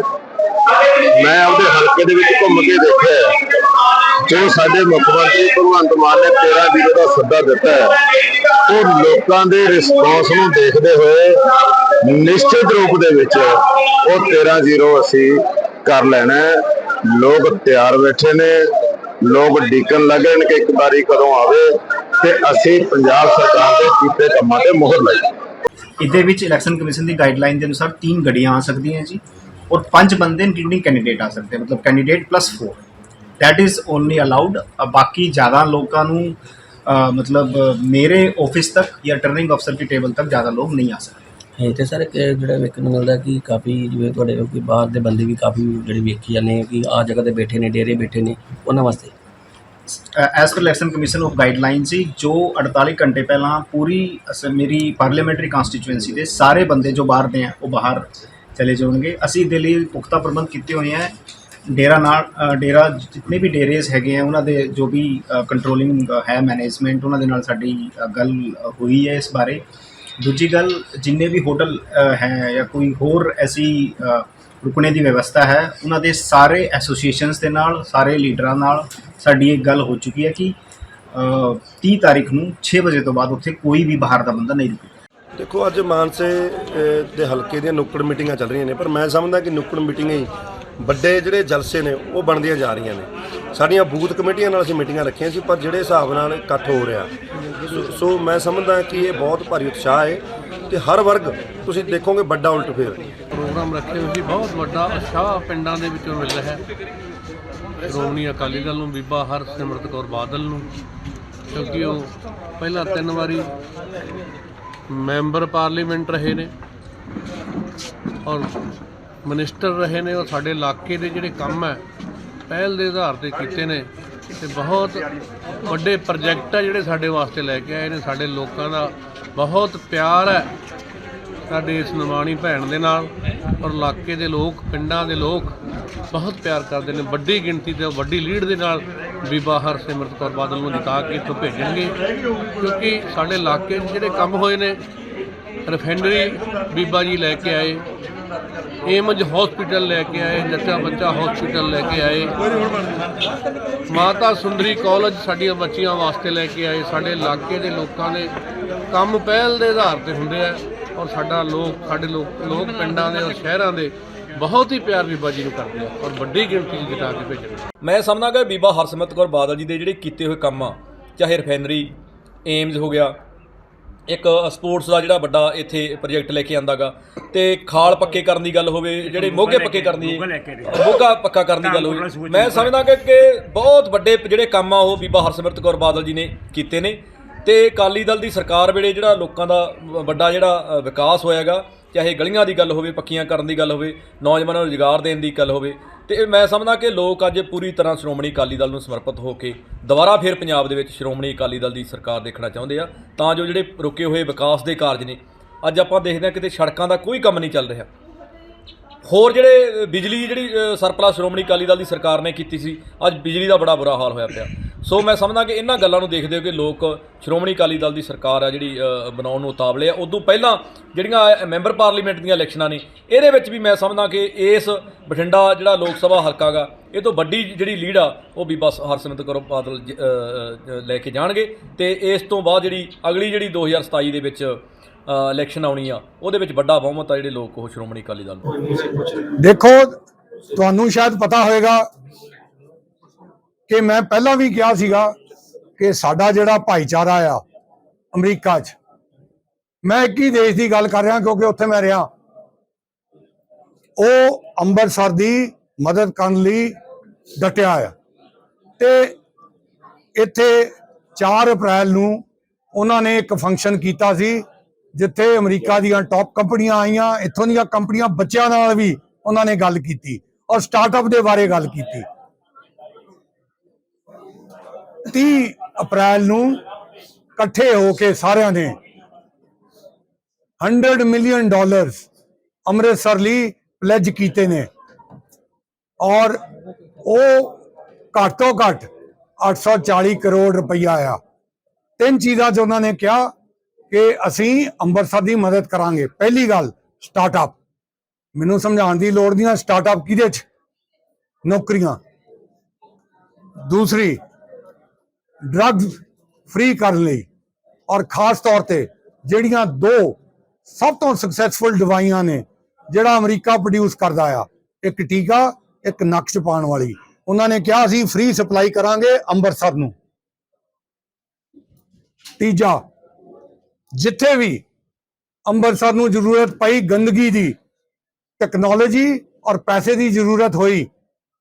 ਮੈਂ ਆਪਦੇ ਹਲਕੇ ਦੇ ਵਿੱਚ ਘੁੰਮ ਕੇ ਦੇਖਿਆ। ਜੋ ਸਾਡੇ ਮੁੱਖ ਮੰਤਰੀ ਭਗਵੰਤ ਮਾਨ ਨੇ 13 ਵੀਰੋ ਦਾ ਸੱਦਾ ਦਿੱਤਾ ਹੈ, ਉਹ ਲੋਕਾਂ ਦੇ ਰਿਸਪੌਂਸ ਨੂੰ ਦੇਖਦੇ ਹੋਏ ਨਿਸ਼ਚਿਤ ਰੂਪ ਦੇ ਵਿੱਚ ਉਹ 13 ਜ਼ੀਰੋ ਅਸੀਂ ਕਰ ਲੈਣਾ ਲੋਕ ਤਿਆਰ ਬੈਠੇ ਨੇ, ਲੋਕ ਡੀਕਨ ਲੱਗਣ ਨੇ ਕਿ ਇੱਕ ਵਾਰੀ ਕਦੋਂ ਆਵੇ। ਤੇ ਅਸੀਂ ਪੰਜਾਬ ਸਰਕਾਰ ਦੇ ਕੀਤੇ ਕੰਮਾਂ ਤੇ ਮੋਹਰ ਲਾਈਏ ਇਹਦੇ ਵਿੱਚ ਇਲੈਕਸ਼ਨ ਕਮਿਸ਼ਨ ਦੀ ਗਾਈਡਲਾਈਨ ਦੇ ਅਨੁਸਾਰ ਤਿੰਨ ਗੱਡੀਆਂ ਆ ਸਕਦੀਆਂ ਜੀ ਔਰ ਪੰਜ ਬੰਦੇ ਇੰਕਲੂਡਿੰਗ ਕੈਂਡੀਡੇਟ ਆ ਸਕਦੇ ਮਤਲਬ candidate plus 4 that is only allowed ਬਾਕੀ ਜ਼ਿਆਦਾ ਲੋਕਾਂ ਨੂੰ ਮਤਲਬ ਮੇਰੇ ਆਫਿਸ ਤੱਕ ਜਾਂ ਟਰਨਿੰਗ ਅਫਸਰ ਦੀ ਟੇਬਲ ਤੱਕ ਜ਼ਿਆਦਾ ਲੋਕ ਨਹੀਂ ਆ ਸਕਦੇ। ਹੈ ਤੇ ਸਰ ਜਿਹੜਾ ਵੇਖਣ ਨੂੰ ਮਿਲਦਾ ਕਿ ਕਾਫੀ ਜਿਵੇਂ ਤੁਹਾਡੇ ਕੋਈ ਬਾਹਰ ਦੇ ਬੰਦੇ ਵੀ ਕਾਫੀ ਜਿਹੜੇ ਵੇਖੀ ਜਾਂਦੇ ਆ ਕਿ ਆ ਜਗ੍ਹਾ ਤੇ ਬੈਠੇ ਨੇ ਡੇਰੇ ਬੈਠੇ ਨੇ ਉਹਨਾਂ ਵਾਸਤੇ। As per Election Commission of guideline ਸੀ, ਜੋ 48 ਘੰਟੇ ਪਹਿਲਾਂ ਪੂਰੀ, ਅਸ- ਮੇਰੀ ਪਾਰਲੀਮੈਂਟਰੀ ਕਨਸਟੀਚੁਐਂਸੀ ਦੇ ਸਾਰੇ ਬੰਦੇ ਜੋ ਬਾਹਰ ਦੇ ਆ, ਉਹ ਬਾਹਰ ਚਲੇ ਜਾਣਗੇ। ਅਸੀਂ ਇਹਦੇ ਲਈ ਪੁਖਤਾ ਪ੍ਰਬੰਧ ਕੀਤੇ ਹੋਏ ਆ। ਡੇਰਾ ਨਾਲ ਡੇਰਾ ਜਿੰਨੇ ਵੀ ਡੇਰੇਸ ਹੈਗੇ ਆ, ਉਹਨਾਂ ਦੇ ਜੋ ਵੀ ਕੰਟਰੋਲਿੰਗ ਹੈ ਮੈਨੇਜਮੈਂਟ ਉਹਨਾਂ ਦੇ ਨਾਲ ਸਾਡੀ ਗੱਲ ਹੋਈ ਹੈ ਇਸ ਬਾਰੇ। ਦੂਜੀ ਗੱਲ, ਜਿੰਨੇ ਵੀ ਹੋਟਲ ਹੈ ਜਾਂ ਕੋਈ ਹੋਰ ਐਸੀ ਰੁਕਣੇ ਦੀ ਵਿਵਸਥਾ ਹੈ, ਉਹਨਾਂ ਦੇ ਸਾਰੇ ਐਸੋਸੀਏਸ਼ਨਸ ਦੇ ਨਾਲ, ਸਾਰੇ ਲੀਡਰਾਂ ਨਾਲ ਸਾਡੀ ਇੱਕ ਗੱਲ ਹੋ ਚੁੱਕੀ ਹੈ ਕਿ ਅ, 30 ਤਾਰੀਖ ਨੂੰ 6 ਵਜੇ ਤੋਂ ਬਾਅਦ ਉੱਥੇ ਕੋਈ ਵੀ ਬਾਹਰ ਦਾ ਬੰਦਾ ਨਹੀਂ ਰੁਕੇਗਾ। ਦੇਖੋ ਅੱਜ ਮਾਨਸੇ ਦੇ ਹਲਕੇ ਦੀਆਂ ਨੁੱਕੜ ਮੀਟਿੰਗਾਂ ਚੱਲ ਰਹੀਆਂ ਨੇ ਪਰ ਮੈਂ ਸਮਝਦਾ ਕਿ ਨੁੱਕੜ ਮੀਟਿੰਗਾਂ ਹੀ ਵੱਡੇ ਜਿਹੜੇ ਜਲਸੇ ਨੇ ਉਹ ਬਣਦੀਆਂ ਜਾ ਰਹੀਆਂ ਨੇ। ਸਾਡੀਆਂ ਬੂਥ ਕਮੇਟੀਆਂ ਨਾਲ ਅਸੀਂ ਮੀਟਿੰਗਾਂ ਰੱਖੀਆਂ ਸੀ ਪਰ ਜਿਹੜੇ ਹਿਸਾਬ ਨਾਲ ਇਕੱਠ ਹੋ ਰਿਹਾ। ਸੋ- ਸੋ ਮੈਂ ਸਮਝਦਾ ਕਿ ਇਹ ਬਹੁਤ ਭਾਰੀ ਉਤਸ਼ਾਹ ਹੈ ਤੇ ਹਰ ਵਰਗ ਤੁਸੀਂ ਦੇਖੋਗੇ ਵੱਡਾ ਉਲਟ ਫੇਰ। ਪ੍ਰੋਗਰਾਮ ਰੱਖੇ ਹੋਏ ਸੀ ਬਹੁਤ ਵੱਡਾ ਉਤਸ਼ਾਹ ਪਿੰਡਾਂ ਦੇ ਵਿੱਚੋਂ ਮਿਲ ਰਿਹਾ ਹੈ। ਸ਼੍ਰੋਮਣੀ ਅਕਾਲੀ ਦਲ ਨੂੰ, ਬੀਬਾ ਹਰਸਿਮਰਤ ਕੌਰ ਬਾਦਲ ਨੂੰ, ਕਿਉਂਕਿ ਉਹ ਪਹਿਲਾਂ ਤਿੰਨ ਵਾਰੀ ਮੈਂਬਰ ਪਾਰਲੀਮੈਂਟ ਰਹੇ ਨੇ ਔਰ ਮਿਨਿਸਟਰ ਰਹੇ ਨੇ, ਉਹ ਸਾਡੇ ਇਲਾਕੇ ਦੇ ਜਿਹੜੇ ਕੰਮ ਹੈ, ਪਹਿਲ ਦੇ ਆਧਾਰ ਤੇ ਕੀਤੇ ਨੇ ਤੇ ਬਹੁਤ ਵੱਡੇ ਪ੍ਰੋਜੈਕਟ ਆ ਜਿਹੜੇ ਸਾਡੇ ਵਾਸਤੇ ਲੈ ਕੇ ਆਏ ਨੇ, ਸਾਡੇ ਲੋਕਾਂ ਦਾ ਬਹੁਤ ਪਿਆਰ ਹੈ। ਸਾਡੇ ਇਸ ਨਿਮਾਣੀ ਭੈਣ ਦੇ ਨਾਲ ਔਰ ਇਲਾਕੇ ਦੇ ਲੋਕ, ਪਿੰਡਾਂ ਦੇ ਲੋਕ ਬਹੁਤ ਪਿਆਰ ਕਰਦੇ ਨੇ। ਵੱਡੀ ਗਿਣਤੀ ਤੇ, ਵੱਡੀ ਲੀਡ ਦੇ ਨਾਲ ਬੀਬਾ ਹਰਸਿਮਰਤ ਕੌਰ ਬਾਦਲ ਨੂੰ ਜਿਤਾ ਕੇ ਇੱਥੋਂ ਭੇਜਣਗੇ। ਕਿਉਂਕਿ ਸਾਡੇ ਇਲਾਕੇ 'ਚ ਜਿਹੜੇ ਕੰਮ ਹੋਏ ਨੇ ਰਿਫਾਈਨਰੀ ਬੀਬਾ ਜੀ ਲੈ ਕੇ ਆਏ ਏਮਜ ਹਸਪੀਟਲ ਲੈ ਕੇ ਆਏ, ਜੱਚਾ ਬੱਚਾ ਹਸਪੀਟਲ ਲੈ ਕੇ ਆਏ। ਮਾਤਾ ਸੁੰਦਰੀ ਕਾਲਜ ਸਾਡੀਆਂ ਬੱਚੀਆਂ ਵਾਸਤੇ ਲੈ ਕੇ ਆਏ। ਸਾਡੇ ਇਲਾਕੇ ਦੇ ਲੋਕਾਂ ਦੇ ਕੰਮ ਪਹਿਲ ਦੇ ਆਧਾਰ ਤੇ ਹੁੰਦੇ ਆ। ਔਰ ਸਾਡਾ ਲੋਕ ਸਾਡੇ ਲੋਕ ਲੋਕ ਪਿੰਡਾਂ ਦੇ ਔਰ ਸ਼ਹਿਰਾਂ ਦੇ ਬਹੁਤ ਹੀ ਪਿਆਰ ਬੀਬਾ ਜੀ ਨੂੰ ਕਰਦੇ ਆ ਔਰ ਵੱਡੀ ਗਿਣਤੀ 'ਚ ਜਿਤਾ ਕੇ ਭੇਜਣਗੇ ਮੈਂ ਸਮਝਦਾ ਕਿ ਬੀਬਾ ਹਰਸਿਮਰਤ ਕੌਰ ਬਾਦਲ ਜੀ ਦੇ ਜਿਹੜੇ ਕੀਤੇ ਹੋਏ ਕੰਮ ਆ ਚਾਹੇ ਰਿਫਾਈਨਰੀ ਏਮਜ਼ ਹੋ ਗਿਆ ਇੱਕ ਸਪੋਰਟਸ ਦਾ ਜਿਹੜਾ ਵੱਡਾ ਇੱਥੇ ਪ੍ਰੋਜੈਕਟ ਲੈ ਕੇ ਆਂਦਾਗਾ ਤੇ ਖਾਲ ਪੱਕੇ ਕਰਨ ਦੀ ਗੱਲ ਹੋਵੇ ਜਿਹੜੇ ਮੋਗੇ ਪੱਕੇ ਕਰਨ ਦੀ ਮੋਗਾ ਪੱਕਾ ਕਰਨ ਦੀ ਗੱਲ ਹੋਵੇ ਮੈਂ ਸਮਝਦਾ ਕਿ ਕਿ ਬਹੁਤ ਵੱਡੇ ਜਿਹੜੇ ਕੰਮ ਆ ਉਹ ਬੀਬਾ ਹਰਸਿਮਰਤ ਕੌਰ ਬਾਦਲ ਜੀ ਨੇ ਕੀਤੇ ਨੇ। ਤੇ ਅਕਾਲੀ ਦਲ ਦੀ ਸਰਕਾਰ ਵੇਲੇ ਜਿਹੜਾ ਲੋਕਾਂ ਦਾ ਵੱਡਾ ਜਿਹੜਾ ਅ, ਵਿਕਾਸ ਹੋਇਆਗਾ ਚਾਹੇ ਗਲੀਆਂ ਦੀ ਗੱਲ ਹੋਵੇ ਪੱਕੀਆਂ ਕਰਨ ਦੀ ਗੱਲ ਹੋਵੇ ਨੌਜਵਾਨਾਂ ਨੂੰ ਰੁਜ਼ਗਾਰ ਦੇਣ ਦੀ ਗੱਲ ਹੋਵੇ ਤੇ ਇਹ ਮੈਂ ਸਮਝਦਾ ਕਿ ਲੋਕ ਅੱਜ ਪੂਰੀ ਤਰ੍ਹਾਂ ਸ਼੍ਰੋਮਣੀ ਅਕਾਲੀ ਦਲ ਨੂੰ ਸਮਰਪਿਤ ਹੋ ਕੇ ਦੁਬਾਰਾ ਫਿਰ ਪੰਜਾਬ ਦੇ ਵਿੱਚ ਸ਼੍ਰੋਮਣੀ ਅਕਾਲੀ ਦਲ ਦੀ ਸਰਕਾਰ ਦੇਖਣਾ ਚਾਹੁੰਦੇ ਆ ਤਾਂ ਜੋ ਜਿਹੜੇ ਰੁਕੇ ਹੋਏ ਵਿਕਾਸ ਦੇ ਕਾਰਜ ਨੇ ਅੱਜ ਆਪਾਂ ਦੇਖਦੇ ਹਾਂ ਕਿਤੇ ਸੜਕਾਂ ਦਾ ਕੋਈ ਕੰਮ ਨਹੀਂ ਚੱਲ ਰਿਹਾ। ਹੋਰ ਜਿਹੜੇ ਬਿਜਲੀ ਜਿਹੜੀ ਅ, ਸਰਪਲਸ ਸ਼੍ਰੋਮਣੀ ਅਕਾਲੀ ਦਲ ਦੀ ਸਰਕਾਰ ਨੇ ਕੀਤੀ ਸੀ ਅੱਜ ਬਿਜਲੀ ਦਾ ਬੜਾ ਬੁਰਾ ਹਾਲ ਹੋਇਆ ਪਿਆ। ਸੋ ਮੈਂ ਸਮਝਦਾ ਕਿ ਇਹਨਾਂ ਗੱਲਾਂ ਨੂੰ ਦੇਖਦੇ ਹੋ ਕਿ ਲੋਕ ਸ਼੍ਰੋਮਣੀ ਅਕਾਲੀ ਦਲ ਦੀ ਸਰਕਾਰ ਆ ਜਿਹੜੀ ਬਣਾਉਣ ਨੂੰ ਉਤਾਵਲੇ ਆ। ਉਦੋਂ ਪਹਿਲਾਂ ਜਿਹੜੀਆਂ ਮੈਂਬਰ ਪਾਰਲੀਮੈਂਟ ਦੀਆਂ ਇਲੈਕਸ਼ਨਾਂ ਨੇ ਇਹਦੇ ਵਿੱਚ ਵੀ ਮੈਂ ਸਮਝਦਾ ਕਿ ਇਸ ਬਠਿੰਡਾ ਜਿਹੜਾ ਲੋਕ ਸਭਾ ਹਲਕਾ ਗਾ ਇਹ ਤੋਂ ਵੱਡੀ ਜਿਹੜੀ ਲੀਡ ਆ ਉਹ ਵੀ ਬਸ ਹਰਸਿਮਰਤ ਕੌਰ ਬਾਦਲ ਜ- ਲੈ ਕੇ ਜਾਣਗੇ। ਤੇ ਇਸ ਤੋਂ ਬਾਅਦ ਜਿਹੜੀ ਅਗਲੀ ਜਿਹੜੀ 2027 ਦੇ ਵਿੱਚ ਇਲੈਕਸ਼ਨ ਆਉਣੀ ਆ, ਉਹਦੇ ਵਿੱਚ ਵੱਡਾ ਬਹੁਮਤ ਆ ਜਿਹੜੇ ਲੋਕ ਉਹ ਸ਼੍ਰੋਮਣੀ ਅਕਾਲੀ ਦਲ ਨੂੰ। ਦੇਖੋ, ਤੁਹਾਨੂੰ ਸ਼ਾਇਦ ਪਤਾ ਹੋਵੇਗਾ ਕਿ ਮੈਂ ਪਹਿਲਾਂ ਵੀ ਕਿਹਾ ਸੀਗਾ ਕਿ ਸਾਡਾ ਜਿਹੜਾ ਭਾਈਚਾਰਾ ਆ ਅਮਰੀਕਾ 'ਚ, ਮੈਂ ਇੱਕ ਹੀ ਦੇਸ਼ ਦੀ ਗੱਲ ਕਰ ਰਿਹਾ ਕਿਉਂਕਿ ਉੱਥੇ ਮੈਂ ਰਿਹਾ। ਉਹ ਅੰਮ੍ਰਿਤਸਰ ਦੀ ਮਦਦ ਕਰਨ ਲਈ ਡਟਿਆ ਆ ਤੇ ਇੱਥੇ 4 ਅਪ੍ਰੈਲ ਨੂੰ ਉਹਨਾਂ ਨੇ ਇੱਕ ਫੰਕਸ਼ਨ ਕੀਤਾ ਸੀ ਜਿੱਥੇ ਅਮਰੀਕਾ ਦੀਆਂ ਟੌਪ ਕੰਪਨੀਆਂ ਆਈਆਂ, ਇੱਥੋਂ ਦੀਆਂ ਕੰਪਨੀਆਂ ਬੱਚਿਆਂ ਨਾਲ ਵੀ ਉਹਨਾਂ ਨੇ ਗੱਲ ਕੀਤੀ ਔਰ ਸਟਾਰਟਅਪ ਦੇ ਬਾਰੇ ਗੱਲ ਕੀਤੀ। 30 ਅਪ੍ਰੈਲ ਨੂੰ ਇਕੱਠੇ ਹੋ ਕੇ ਸਾਰਿਆਂ ਨੇ 100 ਮਿਲੀਅਨ ਡਾਲਰਸ ਅੰਮ੍ਰਿਤਸਰ ਲਈ ਪਲੇਜ ਕੀਤੇ ਨੇ ਔਰ ਉਹ ਘੱਟ ਤੋਂ ਘੱਟ 840 ਕਰੋੜ ਰੁਪਈਆ ਆ ਤਿੰਨ ਚੀਜ਼ਾਂ 'ਚ ਉਹਨਾਂ ਨੇ ਕਿਹਾ ਕਿ ਅਸੀਂ ਅੰਮ੍ਰਿਤਸਰ ਦੀ ਮਦਦ ਕਰਾਂਗੇ। ਪਹਿਲੀ ਗੱਲ ਸਟਾਰਟਅਪ ਮੈਨੂੰ ਸਮਝਾਉਣ ਦੀ ਲੋੜ ਨਹੀਂ ਆ ਸਟਾਰਟਅਪ ਕਿਹਦੇ 'ਚ? ਨੌਕਰੀਆਂ। ਦੂਸਰੀ ਡਰੱਗ ਫ੍ਰੀ ਕਰਨ ਲਈ। ਔਰ ਖਾਸ ਤੌਰ ਤੇ ਜਿਹੜੀਆਂ ਦੋ ਸਭ ਤੋਂ ਸਕਸੈਸਫੁਲ ਦਵਾਈਆਂ ਨੇ, ਜਿਹੜਾ ਅਮਰੀਕਾ ਪ੍ਰੋਡਿਊਸ ਕਰਦਾ ਆ, ਇੱਕ ਟੀਕਾ, ਇੱਕ ਨਕਸ਼ ਪਾਉਣ ਵਾਲੀ। ਉਹਨਾਂ ਨੇ ਕਿਹਾ, ਅਸੀਂ ਫ੍ਰੀ ਸਪਲਾਈ ਕਰਾਂਗੇ ਅੰਮ੍ਰਿਤਸਰ ਨੂੰ। ਤੀਜਾ ਜਿੱਥੇ ਵੀ ਅੰਮ੍ਰਿਤਸਰ ਨੂੰ ਜ਼ਰੂਰਤ ਪਈ ਗੰਦਗੀ ਦੀ ਟੈਕਨੋਲੋਜੀ ਔਰ ਪੈਸੇ ਦੀ ਜ਼ਰੂਰਤ ਹੋਈ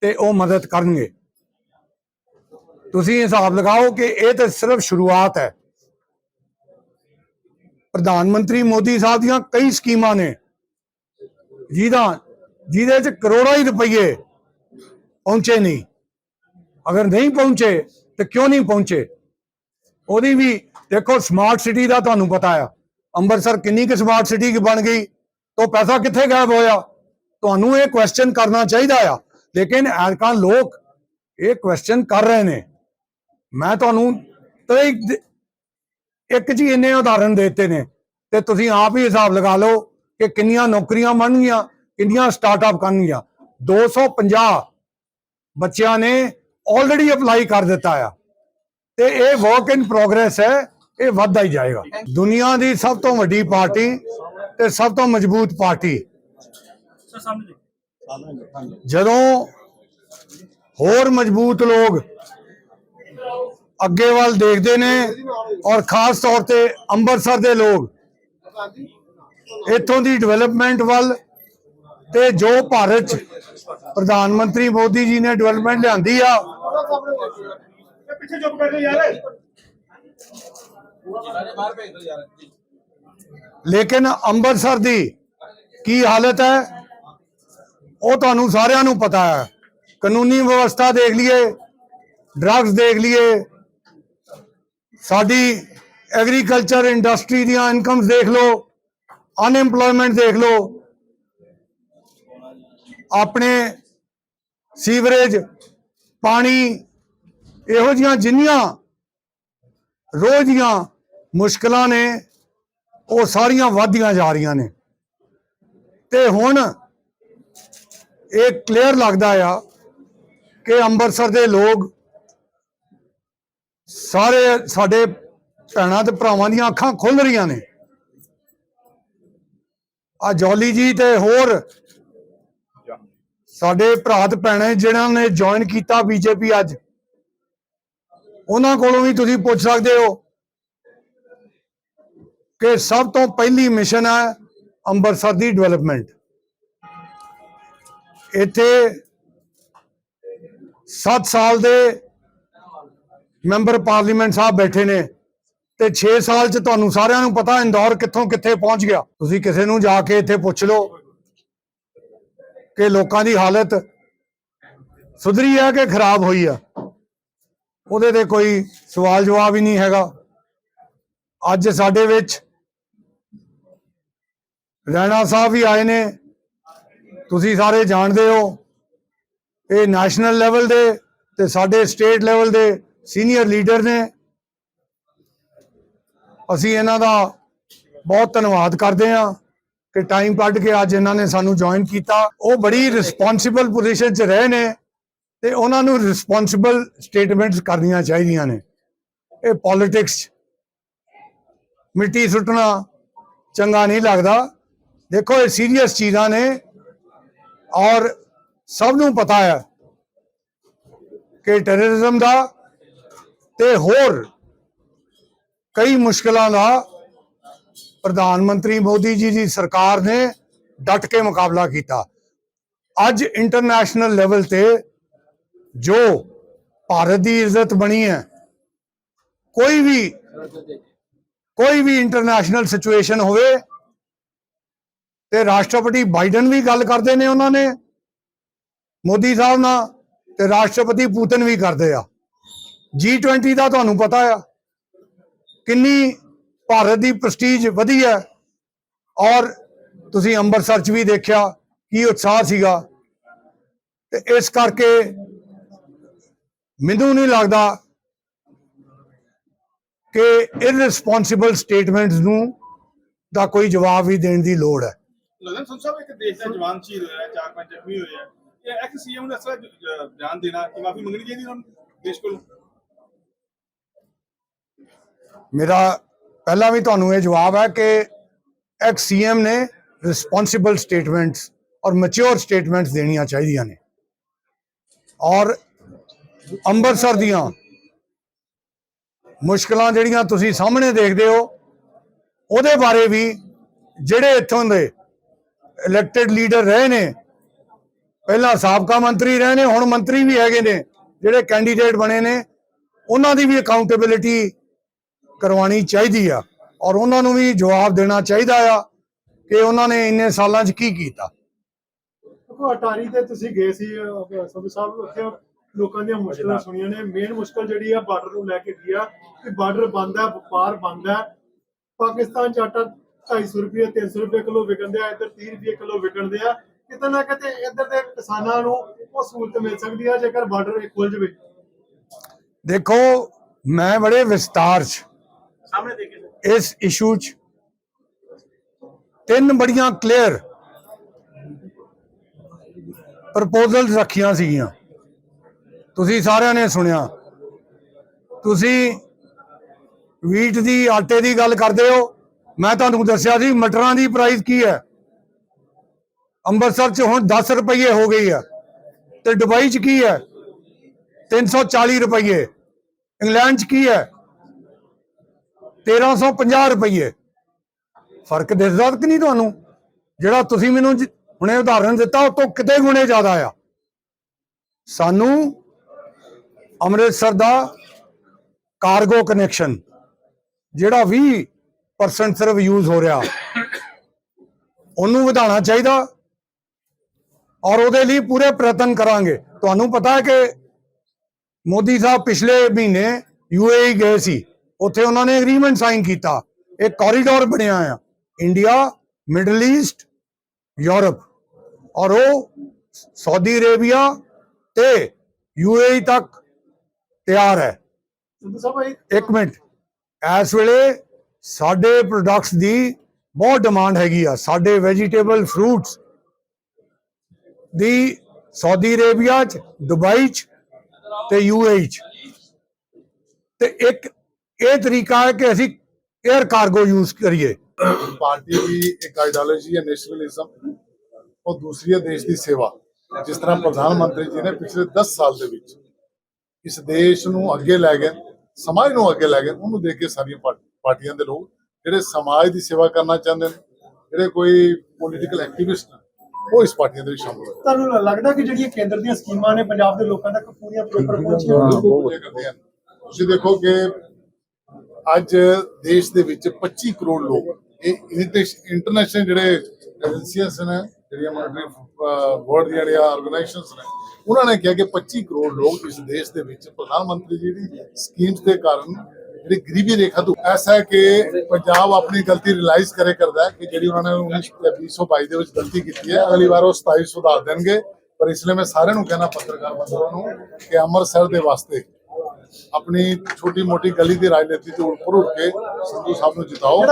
ਤੇ ਉਹ ਮਦਦ ਕਰਨਗੇ। ਤੁਸੀਂ ਹਿਸਾਬ ਲਗਾਓ ਕਿ ਇਹ ਤਾਂ ਸਿਰਫ ਸ਼ੁਰੂਆਤ ਹੈ। ਪ੍ਰਧਾਨ ਮੰਤਰੀ ਮੋਦੀ ਸਾਹਿਬ ਦੀਆਂ ਕਈ ਸਕੀਮਾਂ ਨੇ। ਜਿਹਦਾ, ਜਿਹਦੇ ਚ ਕਰੋੜਾਂ ਹੀ ਰੁਪਏ ਪਹੁੰਚੇ ਨਹੀਂ। ਅਗਰ ਨਹੀਂ ਪਹੁੰਚੇ ਤੇ ਕਿਉਂ ਨਹੀਂ ਪਹੁੰਚੇ? ਉਹਦੀ ਵੀ ਦੇਖੋ ਸਮਾਰਟ ਸਿਟੀ ਦਾ ਤੁਹਾਨੂੰ ਪਤਾ ਆ। ਅੰਮ੍ਰਿਤਸਰ ਕਿੰਨੀ ਕੁ ਸਮਾਰਟ ਸਿਟੀ ਬਣ ਗਈ? ਤਾਂ ਪੈਸਾ ਕਿੱਥੇ ਗਾਇਬ ਹੋਇਆ? ਤੁਹਾਨੂੰ ਇਹ ਕੁਐਸਚਨ ਕਰਨਾ ਚਾਹੀਦਾ ਆ। ਲੇਕਿਨ ਐਲਕਾਂ ਲੋਕ ਇਹ ਕੁਐਸਚਨ ਕਰ ਰਹੇ ਨੇ। ਮੈਂ ਤੁਹਾਨੂੰ ਤੇ ਇੱਕ- ਜੀ ਇੰਨੇ ਉਦਾਹਰਨ ਦੇ ਦਿੱਤੇ ਨੇ। ਤੇ ਤੁਸੀਂ ਆਪ ਹੀ ਹਿਸਾਬ ਲਗਾ ਲਓ ਕਿ ਕਿੰਨੀਆਂ ਨੌਕਰੀਆਂ ਬਣਨਗੀਆਂ, ਕਿੰਨੀਆਂ ਸਟਾਰਟਅਪ ਕਰਨਗੀਆਂ। 250 ਬੱਚਿਆਂ ਨੇ ਆਲਰੇਡੀ ਅਪਲਾਈ ਕਰ ਦਿੱਤਾ ਆ। ਤੇ ਇਹ ਵਰਕ ਇਨ ਪ੍ਰੋਗਰੈਸ ਹੈ। ਇਹ ਵੱਧਦਾ ਹੀ ਜਾਏਗਾ। ਦੁਨੀਆ ਦੀ ਸਭ ਤੋਂ ਵੱਡੀ ਪਾਰਟੀ ਤੇ ਸਭ ਤੋਂ ਮਜ਼ਬੂਤ ਪਾਰਟੀ। ਜਦੋਂ ਹੋਰ ਮਜ਼ਬੂਤ ਲੋਕ ਅੱਗੇ ਵੱਲ ਦੇਖਦੇ ਨੇ ਔਰ ਖਾਸ ਤੌਰ ਤੇ ਅੰਮ੍ਰਿਤਸਰ ਦੇ ਲੋਕ ਇੱਥੋਂ ਦੀ ਡਿਵੈਲਪਮੈਂਟ ਵੱਲ ਤੇ ਜੋ ਭਾਰਤ 'ਚ ਪ੍ਰਧਾਨ ਮੰਤਰੀ ਮੋਦੀ ਜੀ ਨੇ ਡਿਵੈਲਪਮੈਂਟ ਲਿਆਂਦੀ ਆ ਪਿੱਛੇ ਚੁੱਪ ਕਰ ਯਾਰ ਲੇਕਿਨ ਅੰਮ੍ਰਿਤਸਰ ਦੀ ਕੀ ਹਾਲਤ ਹੈ? ਉਹ ਤੁਹਾਨੂੰ ਸਾਰਿਆਂ ਨੂੰ ਪਤਾ ਹੈ। ਕਾਨੂੰਨੀ ਵਿਵਸਥਾ ਦੇਖ ਲਈਏ ਡਰੱਗਸ ਦੇਖ ਲਈਏ। ਸਾਡੀ ਐਗਰੀਕਲਚਰ ਇੰਡਸਟਰੀ ਦੀਆਂ ਇਨਕਮਸ ਦੇਖ ਲਓ ਅਨਐਮਪਲੋਇਮੈਂਟ ਦੇਖ ਲਓ। ਆਪਣੇ ਸੀਵਰੇਜ, ਪਾਣੀ, ਇਹੋ ਜੀਆਂ ਜਿੰਨੀਆਂ ਰੋਜ਼ ਦੀਆਂ ਮੁਸ਼ਕਲਾਂ ਨੇ, ਉਹ ਸਾਰੀਆਂ ਵਧਦੀਆਂ ਜਾ ਰਹੀਆਂ ਨੇ। ਤੇ ਹੁਣ ਇਹ ਕਲੀਅਰ ਲੱਗਦਾ ਆ ਕਿ ਅੰਮ੍ਰਿਤਸਰ ਦੇ ਲੋਕ ਸਾਰੇ ਸਾਡੇ ਭੈਣਾਂ ਤੇ ਭਰਾਵਾਂ ਦੀਆਂ ਅੱਖਾਂ ਖੁੱਲ ਰਹੀਆਂ ਨੇ। ਆ ਜੌਲੀ ਜੀ ਤੇ ਹੋਰ ਸਾਡੇ ਭਰਾ ਤੇ ਭੈਣੇ ਜਿਨ੍ਹਾਂ ਨੇ ਜੁਆਇਨ ਕੀਤਾ ਬੀਜੇਪੀ ਅੱਜ, ਉਹਨਾਂ ਕੋਲੋਂ ਵੀ ਤੁਸੀਂ ਪੁੱਛ ਸਕਦੇ ਹੋ ਕਿ ਸਭ ਤੋਂ ਪਹਿਲੀ ਮਿਸ਼ਨ ਹੈ ਅੰਮ੍ਰਿਤਸਰ ਦੀ ਡਿਵੈਲਪਮੈਂਟ। ਇੱਥੇ 7 ਸਾਲ ਦੇ ਮੈਂਬਰ ਪਾਰਲੀਮੈਂਟ ਸਾਹਿਬ ਬੈਠੇ ਨੇ ਤੇ 6 ਸਾਲ ਚ ਤੁਹਾਨੂੰ ਸਾਰਿਆਂ ਨੂੰ ਪਤਾ ਇੰਦੌਰ ਕਿੱਥੋਂ ਕਿੱਥੇ ਪਹੁੰਚ ਗਿਆ। ਤੁਸੀਂ ਕਿਸੇ ਨੂੰ ਜਾ ਕੇ ਇੱਥੇ ਪੁੱਛ ਲਓ ਕਿ ਲੋਕਾਂ ਦੀ ਹਾਲਤ ਸੁਧਰੀ ਹੈ ਕਿ ਖਰਾਬ ਹੋਈ ਆ ਉਹਦੇ ਤੇ ਕੋਈ ਸਵਾਲ ਜਵਾਬ ਹੀ ਨਹੀਂ ਹੈਗਾ। ਅੱਜ ਸਾਡੇ ਵਿੱਚ ਰੈਣਾ ਸਾਹਿਬ ਵੀ ਆਏ ਨੇ। ਤੁਸੀਂ ਸਾਰੇ ਜਾਣਦੇ ਹੋ। ਇਹ ਨੈਸ਼ਨਲ ਲੈਵਲ ਦੇ ਤੇ ਸਾਡੇ ਸਟੇਟ ਲੈਵਲ ਦੇ ਸੀਨੀਅਰ ਲੀਡਰ ਨੇ। ਅਸੀਂ ਇਹਨਾਂ ਦਾ ਬਹੁਤ ਧੰਨਵਾਦ ਕਰਦੇ ਹਾਂ ਕਿ ਟਾਈਮ ਕੱਢ ਕੇ ਅੱਜ ਇਹਨਾਂ ਨੇ ਸਾਨੂੰ ਜੁਆਇਨ ਕੀਤਾ। ਉਹ ਬੜੀ ਰਿਸਪੌਂਸਿਬਲ ਪੋਜੀਸ਼ਨ 'ਚ ਰਹੇ ਨੇ ਤੇ ਉਹਨਾਂ ਨੂੰ ਰਿਸਪੌਂਸਿਬਲ ਸਟੇਟਮੈਂਟਸ ਕਰਨੀਆਂ ਚਾਹੀਦੀਆਂ ਨੇ। ਇਹ ਪੋਲਿਟਿਕਸ ਮਿੱਟੀ ਸੁੱਟਣਾ ਚੰਗਾ ਨਹੀਂ ਲੱਗਦਾ। ਦੇਖੋ, ਇਹ ਸੀਰੀਅਸ ਚੀਜ਼ਾਂ ਨੇ ਔਰ ਸਭ ਨੂੰ ਪਤਾ ਹੈ ਕਿ ਟੈਰਰਿਜ਼ਮ ਦਾ ਤੇ ਹੋਰ ਕਈ ਮੁਸ਼ਕਲਾਂ ਦਾ ਪ੍ਰਧਾਨ ਮੰਤਰੀ ਮੋਦੀ ਜੀ ਦੀ ਸਰਕਾਰ ਨੇ ਡਟ ਕੇ ਮੁਕਾਬਲਾ ਕੀਤਾ। ਅੱਜ ਇੰਟਰਨੈਸ਼ਨਲ ਲੈਵਲ ਤੇ ਜੋ ਭਾਰਤ ਦੀ ਇੱਜ਼ਤ ਬਣੀ ਹੈ, ਕੋਈ ਵੀ ਕੋਈ ਵੀ ਇੰਟਰਨੈਸ਼ਨਲ ਸਿਚੁਏਸ਼ਨ ਹੋਵੇ ਤੇ ਰਾਸ਼ਟਰਪਤੀ ਬਾਈਡਨ ਵੀ ਗੱਲ ਕਰਦੇ ਨੇ ਉਹਨਾਂ ਨੇ, ਮੋਦੀ ਸਾਹਿਬ ਨਾਲ, ਤੇ ਰਾਸ਼ਟਰਪਤੀ ਪੁਤਿਨ ਵੀ ਕਰਦੇ ਆ। G20 ਦਾ ਤੁਹਾਨੂੰ ਪਤਾ ਆ, ਕਿੰਨੀ ਭਾਰਤ ਦੀ ਪ੍ਰੈਸਟੀਜ ਵਧੀ ਹੈ, ਔਰ ਤੁਸੀਂ ਅੰਮ੍ਰਿਤਸਰ 'ਚ ਵੀ ਦੇਖਿਆ ਕੀ ਉਤਸ਼ਾਹ ਸੀਗਾ। ਤੇ ਇਸ ਕਰਕੇ ਮੈਨੂੰ ਨਹੀਂ ਲੱਗਦਾ ਕਿ ਇਰਰਿਸਪੌਂਸਿਬਲ ਸਟੇਟਮੈਂਟਸ ਨੂੰ ਦਾ ਕੋਈ ਜਵਾਬ ਵੀ ਦੇਣ ਦੀ ਲੋੜ ਹੈ। ਲਗਨ ਸਿੰਘ ਸਾਹਿਬ ਇੱਕ ਦੇਸ਼ ਦਾ ਜਵਾਨ ਸ਼ਹੀਦ ਹੋਇਆ ਚਾਰ ਪੰਜ ਜ਼ਖਮੀ ਹੋਏ ਆ ਇਹ ਐਕਸ ਸੀਐਮ ਨੇ ਅਸਲਾ ਬਿਆਨ ਦੇਣਾ ਕਿ ਮਾਫੀ ਮੰਗਣੀ ਚਾਹੀਦੀ ਉਹਨਾਂ ਨੂੰ ਦੇਸ਼ ਕੋਲ? ਮੇਰਾ ਪਹਿਲਾਂ ਵੀ ਤੁਹਾਨੂੰ ਇਹ ਜਵਾਬ ਹੈ ਕਿ ਐਕਸ ਸੀਐਮ ਨੇ ਰਿਸਪੌਂਸਿਬਲ ਸਟੇਟਮੈਂਟਸ ਔਰ ਮੈਚੁਰ ਸਟੇਟਮੈਂਟਸ ਦੇਣੀਆਂ ਚਾਹੀਦੀਆਂ ਨੇ। ਔਰ ਅੰਮ੍ਰਿਤਸਰ ਦੀਆਂ ਮੁਸ਼ਕਲਾਂ ਜਿਹੜੀਆਂ ਤੁਸੀਂ ਸਾਹਮਣੇ ਦੇਖਦੇ ਹੋ ਉਹਦੇ ਬਾਰੇ ਵੀ ਜਿਹੜੇ ਇੱਥੋਂ ਦੇ ਇਲੈਕਟਿਡ ਲੀਡਰ ਰਹੇ ਨੇ। ਪਹਿਲਾਂ ਸਾਬਕਾ ਮੰਤਰੀ ਰਹੇ ਨੇ ਹੁਣ ਮੰਤਰੀ ਵੀ ਹੈਗੇ ਨੇ ਜਿਹੜੇ ਕੈਂਡੀਡੇਟ ਬਣੇ ਨੇ। ਉਹਨਾਂ ਦੀ ਵੀ ਅਕਾਊਂਟੇਬਿਲਿਟੀ ਕਰਵਾਉਣੀ ਚਾਹੀਦੀ ਆ ਔਰ ਉਹਨਾਂ ਨੂੰ ਵੀ ਜਵਾਬ ਦੇਣਾ ਚਾਹੀਦਾ ਆ ਕਿ ਉਹਨਾਂ ਨੇ ਇੰਨੇ ਸਾਲਾਂ 'ਚ ਕੀ ਕੀਤਾ। ਦੇਖੋ ਅਟਾਰੀ ਤੇ ਤੁਸੀਂ ਗਏ ਸੀ ਸੰਧੂ ਸਾਹਿਬ ਉੱਥੇ ਲੋਕਾਂ ਦੀਆਂ ਮੁਸ਼ਕਲਾਂ ਸੁਣੀਆਂ ਨੇ। ਮੇਨ ਮੁਸ਼ਕਲ ਜਿਹੜੀ ਆ ਬਾਰਡਰ ਨੂੰ ਲੈ ਕੇ ਕੀ ਆ ਕਿ ਬਾਰਡਰ ਬੰਦ ਹੈ ਵਪਾਰ ਬੰਦ ਹੈ। ਪਾਕਿਸਤਾਨ ਚ ਆਟਾ 250 ਰੁਪਏ 300 ਰੁਪਏ ਕਿਲੋ ਵਿਕਣਦੇ ਆ ਇੱਧਰ 30 ਰੁਪਏ ਕਿਲੋ ਵਿਕਣਦੇ ਆ। ਕਿਤੇ ਨਾ ਕਿਤੇ ਇੱਧਰ ਦੇ ਕਿਸਾਨਾਂ ਨੂੰ ਉਹ ਸਹੂਲਤ ਮਿਲ ਸਕਦੀ ਆ ਜੇਕਰ ਬਾਰਡਰ ਖੁੱਲ ਜਵੇ। ਦੇਖੋ ਮੈਂ ਬੜੇ ਵਿਸਤਾਰ 'ਚ ਸਾਹਮਣੇ ਦੇਖੇ ਇਸ ਇਸ਼ੂ 'ਚ ਤਿੰਨ ਬੜੀਆਂ ਕਲੀਅਰ ਪ੍ਰਪੋਜ਼ਲਸ ਰੱਖੀਆਂ ਸੀਗੀਆਂ। ਤੁਸੀਂ ਸਾਰਿਆਂ ਨੇ ਸੁਣਿਆ। ਤੁਸੀਂ ਵੀਟ ਦੀ ਆਟੇ ਦੀ ਗੱਲ ਕਰਦੇ ਹੋ। ਮੈਂ ਤੁਹਾਨੂੰ ਦੱਸਿਆ ਸੀ, ਮਟਰਾਂ ਦੀ ਪ੍ਰਾਈਸ ਕੀ ਹੈ? ਅੰਮ੍ਰਿਤਸਰ 'ਚ ਹੁਣ 10 ਰੁਪਏ ਹੋ ਗਈ ਹੈ ਤੇ ਦੁਬਈ 'ਚ ਕੀ ਹੈ? 340 ਰੁਪਏ ਇੰਗਲੈਂਡ 'ਚ ਕੀ ਹੈ? 1350 ਰੁਪਏ ਫ਼ਰਕ ਦਿਸਦਾ ਕਿ ਨਹੀਂ ਤੁਹਾਨੂੰ? ਜਿਹੜਾ ਤੁਸੀਂ ਮੈਨੂੰ ਹੁਣੇ ਉਦਾਹਰਨ ਦਿੱਤਾ, ਉਹ ਤੋਂ ਕਿਤੇ ਗੁਣੇ ਜ਼ਿਆਦਾ ਆ। ਸਾਨੂੰ ਅੰਮ੍ਰਿਤਸਰ ਦਾ ਕਾਰਗੋ ਕਨੈਕਸ਼ਨ ਜਿਹੜਾ 20% ਸਿਰਫ ਯੂਜ਼ ਹੋ ਰਿਹਾ। ਉਹਨੂੰ ਵਧਾਉਣਾ ਚਾਹੀਦਾ ਔਰ ਉਹਦੇ ਲਈ ਪੂਰੇ ਪ੍ਰਯਤਨ ਕਰਾਂਗੇ। ਤੁਹਾਨੂੰ ਪਤਾ ਹੈ ਕਿ ਮੋਦੀ ਸਾਹਿਬ ਪਿਛਲੇ ਮਹੀਨੇ ਯੂਏਈ ਗਏ ਸੀ। ਉੱਥੇ ਉਹਨਾਂ ਨੇ ਐਗਰੀਮੈਂਟ ਸਾਈਨ ਕੀਤਾ। ਇੱਕ ਕੋਰੀਡੋਰ ਬਣਿਆ ਆ। ਇੰਡੀਆ ਮਿਡਲ ਈਸਟ ਯੂਰਪ ਔਰ ਉਹ ਸਾਊਦੀ ਅਰੇਬੀਆ ਤੇ ਯੂਏਈ ਤੱਕ ਤਿਆਰ ਹੈ। ਇੱਕ ਮਿੰਟ। ਇਸ ਵੇਲੇ ਸਾਡੇ ਪ੍ਰੋਡਕਟਸ ਦੀ ਬਹੁਤ ਡਿਮਾਂਡ ਹੈਗੀ ਆ। ਸਾਡੇ ਵੈਜੀਟੇਬਲ ਫਰੂਟਸ ਦੀ ਸਾਊਦੀ ਅਰੇਬੀਆ ਚ ਦੁਬਈ ਚ ਤੇ ਯੂਏਈ ਚ। ਤੇ ਇੱਕ ਇਹ ਤਰੀਕਾ ਹੈ ਕਿ ਅਸੀਂ 에ਅਰ ਕਾਰਗੋ ਯੂਜ਼ ਕਰੀਏ। ਪਾਰਟੀ ਦੀ ਇੱਕ ਆਈਡੀਓਲੋਜੀ ਹੈ ਨੈਸ਼ਨਲਿਜ਼ਮ ਉਹ ਦੂਸਰੀ ਹੈ ਦੇਸ਼ ਦੀ ਸੇਵਾ। ਜਿਸ ਤਰ੍ਹਾਂ ਪ੍ਰਧਾਨ ਮੰਤਰੀ ਜੀ ਨੇ ਪਿਛਲੇ 10 ਸਾਲ ਦੇ ਵਿੱਚ ਇਸ ਦੇਸ਼ ਨੂੰ ਅੱਗੇ ਲੈ ਗਏ, ਸਮਾਜ ਨੂੰ ਅੱਗੇ ਲੈ ਗਏ, ਉਹਨੂੰ ਦੇਖ ਕੇ ਸਾਰੀਆਂ ਪਾਰਟੀਆਂ ਪਾਰਟੀਆਂ ਦੇ ਲੋਕ ਜਿਹੜੇ ਸਮਾਜ ਦੀ ਸੇਵਾ ਕਰਨਾ ਚਾਹੁੰਦੇ ਨੇ ਜਿਹੜੇ ਕੋਈ ਪੋਲੀਟੀਕਲ ਐਕਟਿਵਿਸਟ ਨੇ ਉਹ ਇਸ ਪਾਰਟੀਆਂ ਦੇ ਵਿੱਚ ਸ਼ਾਮਲ ਹੋਏ। ਤੁਹਾਨੂੰ ਲੱਗਦਾ ਕਿ ਜਿਹੜੀਆਂ ਕੇਂਦਰ ਦੀਆਂ ਸਕੀਮਾਂ ਨੇ ਪੰਜਾਬ ਦੇ ਲੋਕਾਂ ਤੱਕ ਪੂਰੀਆਂ ਪ੍ਰੋਪਰ ਪਹੁੰਚੀਆਂ ਪੂਰੇ ਕਰਦੇ ਹਨ ਤੁਸੀਂ ਦੇਖੋ ਕਿ ਅੱਜ ਦੇਸ਼ ਦੇ ਵਿੱਚ 25 ਕਰੋੜ ਲੋਕ ਇਹ ਇੰਟਰਨੈਸ਼ਨਲ ਜਿਹੜੇ ਏਜੰਸੀਆਂ ਨੇ ਜਿਹੜੀਆਂ ਮੋਨਟਰੀ ਵਰਲਡ ਦੀਆਂ ਜਿਹੜੀਆਂ ਆਰਗੇਨਾਈਜੇਸ਼ਨਸ ਨੇ ਉਹਨਾਂ ਨੇ ਕਿਹਾ ਕਿ 25 ਕਰੋੜ ਲੋਕ ਇਸ ਦੇਸ਼ ਦੇ ਵਿੱਚ ਪ੍ਰਧਾਨ ਮੰਤਰੀ ਜੀ ਦੀ ਸਕੀਮਸ ਦੇ ਕਾਰਨ ਜਿਹੜੀ ਗਰੀਬੀ ਰੇਖਾ ਤੋਂ ਐਸਾ ਹੈ ਕਿ ਪੰਜਾਬ ਆਪਣੀ ਗਲਤੀ ਰਿਅਲਾਈਜ਼ ਕਰੇ ਕਰਦਾ ਹੈ ਕਿ ਜਿਹੜੀ ਉਹਨਾਂ ਨੇ 19 2022 ਦੇ ਵਿੱਚ ਗਲਤੀ ਕੀਤੀ ਹੈ ਅਗਲੀ ਵਾਰ ਉਹ 27 ਸੁਧਾਰ ਦੇਣਗੇ। ਪਰ ਇਸ ਲਈ ਮੈਂ ਸਾਰਿਆਂ ਨੂੰ ਕਹਿਣਾ ਪੱਤਰਕਾਰ ਬੰਧੂਆਂ ਨੂੰ ਕਿ ਅੰਮ੍ਰਿਤਸਰ ਦੇ ਵਾਸਤੇ ਆਪਣੀ ਛੋਟੀ ਮੋਟੀ ਗਲੀ ਦੀ ਰਾਜਨੀਤੀ ਤੋਂ ਉੱਪਰ ਉੱਠ ਕੇ ਸੰਧੂ ਸਾਹਿਬ ਨੂੰ ਜਿਤਾਓ।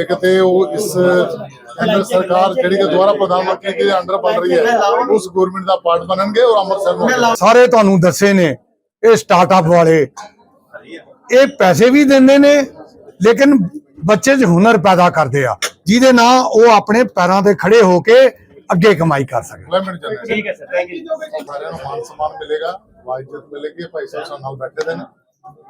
ਇੱਕ ਤੇ ਉਹ ਇਸ ਕੇਂਦਰ ਸਰਕਾਰ ਜਿਹੜੀ ਕਿ ਦੁਆਰਾ ਪ੍ਰਧਾਨ ਮੰਤਰੀ ਦੇ ਅੰਡਰ ਬਣ ਰਹੀ ਹੈ ਉਸ ਗਵਰਨਮੈਂਟ ਦਾ ਪਾਰਟ ਬਣਨਗੇ ਔਰ ਅੰਮ੍ਰਿਤਸਰ ਨੂੰ ਸਾਰੇ ਤੁਹਾਨੂੰ ਦੱਸੇ ਨੇ ਇਹ ਸਟਾਰਟਅਪ ਵਾਲੇ ਇਹ ਪੈਸੇ ਵੀ ਦਿੰਦੇ ਨੇ ਲੇਕਿਨ ਬੱਚੇ 'ਚ ਹੁਨਰ ਪੈਦਾ ਕਰਦੇ ਆ ਜਿਹਦੇ ਨਾਲ ਉਹ ਆਪਣੇ ਪੈਰਾਂ ਤੇ ਖੜੇ ਹੋ ਕੇ ਅੱਗੇ ਕਮਾਈ ਕਰ ਸਕਣ। ਠੀਕ ਹੈ ਸਰ ਥੈਂਕ ਯੂ ਸਾਰਿਆਂ ਨੂੰ ਮਾਨ ਸਨਮਾਨ ਮਿਲੇਗਾ ਵਾਇਜਤ ਮਿਲੇਗੀ ਭਾਈ ਸਾਹਿਬ ਸਾਡੇ ਨਾਲ ਬੈਠੇ ਦੇ ਨੇ।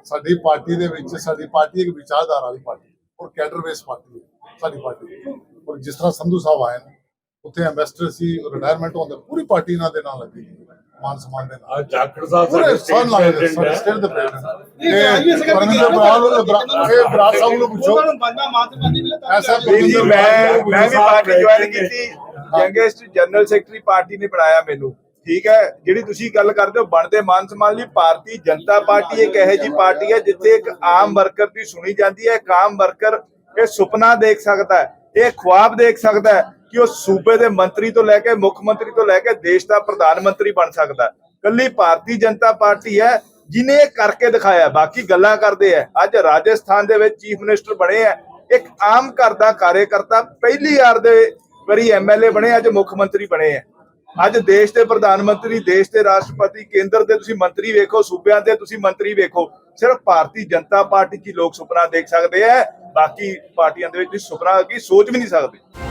ਸਾਡੀ ਪਾਰਟੀ ਦੇ ਵਿੱਚ ਸਾਡੀ ਪਾਰਟੀ ਇੱਕ ਵਿਚਾਰਧਾਰਾ ਵਾਲੀ ਪਾਰਟੀ ਔਰ ਕੈਡਰ ਬੇਸ ਪਾਰਟੀ ਹੈ ਸਾਡੀ ਪਾਰਟੀ। ਔਰ ਜਿਸ ਤਰ੍ਹਾਂ ਸੰਧੂ ਸਾਹਿਬ ਆਏ ਨੇ ਉੱਥੇ ਐਮਬੈਸਡਰ ਸੀ ਰਿਟਾਇਰਮੈਂਟ ਹੁੰਦਾ ਪੂਰੀ ਪਾਰਟੀ ਨਾਲ ਦੇ ਨਾਲ ਲੱਗੀ ਮਾਨ ਸਨਮਾਨ ਦੇ ਨਾਲ। ਜਾਖੜ ਸਾਹਿਬ ਸਾਡੇ ਸਟੇਟ ਦੇ ਪ੍ਰੈਜ਼ੀਡੈਂਟ ਇਹ ਪਰਮਿੰਦਰ ਬਰਾਲ ਬਰਾਲ ਸਾਹਿਬ ਨੂੰ ਪੁੱਛੋ। ਐਸਾ ਜੀ ਮੈਂ ਮੈਂ ਵੀ ਪਾਰਟੀ ਜੁਆਇਨ ਕੀਤੀ। ਯੰਗੈਸਟ ਜਨਰਲ ਸੈਕਟਰੀ ਪਾਰਟੀ ਨੇ ਬਣਾਇਆ ਮੈਨੂੰ। ਠੀਕ ਹੈ? ਜਿਹੜੀ ਤੁਸੀਂ ਗੱਲ ਕਰਦੇ ਹੋ ਬਣਦੇ ਮਾਨ ਸਨਮਾਨ ਲਈ ਭਾਰਤੀ ਜਨਤਾ ਪਾਰਟੀ ਇੱਕ ਇਹੋ ਜੀ ਪਾਰਟੀ ਹੈ ਜਿੱਥੇ ਇੱਕ ਆਮ ਵਰਕਰ ਦੀ ਸੁਣੀ ਜਾਂਦੀ ਹੈ ਇੱਕ ਆਮ ਵਰਕਰ ਇਹ ਸੁਪਨਾ ਦੇਖ ਸਕਦਾ ਹੈ ਇਹ ਖੁਆਬ ਦੇਖ ਸਕਦਾ ਹੈ। ਕਿ ਉਹ ਸੂਬੇ ਦੇ ਮੰਤਰੀ ਤੋਂ ਲੈ ਕੇ ਮੁੱਖ ਮੰਤਰੀ ਤੋਂ ਲੈ ਕੇ ਦੇਸ਼ ਦਾ ਪ੍ਰਧਾਨ ਮੰਤਰੀ ਬਣ ਸਕਦਾ। ਹੈ ਕੱਲੀ ਭਾਰਤੀ ਜਨਤਾ ਪਾਰਟੀ ਹੈ, ਜਿਨੇ ਇਹ ਕਰਕੇ ਦਿਖਾਇਆ। ਬਾਕੀ ਗੱਲਾਂ ਕਰਦੇ ਆ ਅੱਜ ਰਾਜਸਥਾਨ ਦੇ ਵਿੱਚ ਚੀਫ ਮਿਨਿਸਟਰ ਬਣੇ ਆ ਇੱਕ ਆਮ ਘਰ ਦਾ ਕਾਰਜਕਰਤਾ, ਪਹਿਲੀ ਵਾਰ ਦੇ ਵਾਰੀ ਐਮਐਲਏ ਬਣੇ, ਅੱਜ ਮੁੱਖ ਮੰਤਰੀ ਬਣੇ ਆ ਅੱਜ ਦੇਸ਼ ਦੇ ਪ੍ਰਧਾਨ ਮੰਤਰੀ, ਦੇਸ਼ ਦੇ ਰਾਸ਼ਟਰਪਤੀ, ਕੇਂਦਰ ਦੇ ਤੁਸੀਂ ਮੰਤਰੀ ਵੇਖੋ, ਸੂਬਿਆਂ ਦੇ ਤੁਸੀਂ ਮੰਤਰੀ ਵੇਖੋ। ਸਿਰਫ ਭਾਰਤੀ ਜਨਤਾ ਪਾਰਟੀ 'ਚ ਹੀ ਲੋਕ ਸੁਪਨਾ ਦੇਖ ਸਕਦੇ ਆ ਬਾਕੀ ਪਾਰਟੀਆਂ ਦੇ ਵਿੱਚ ਸੁਪਨਾ, ਕੀ ਸੋਚ ਵੀ ਨਹੀਂ ਸਕਦੇ।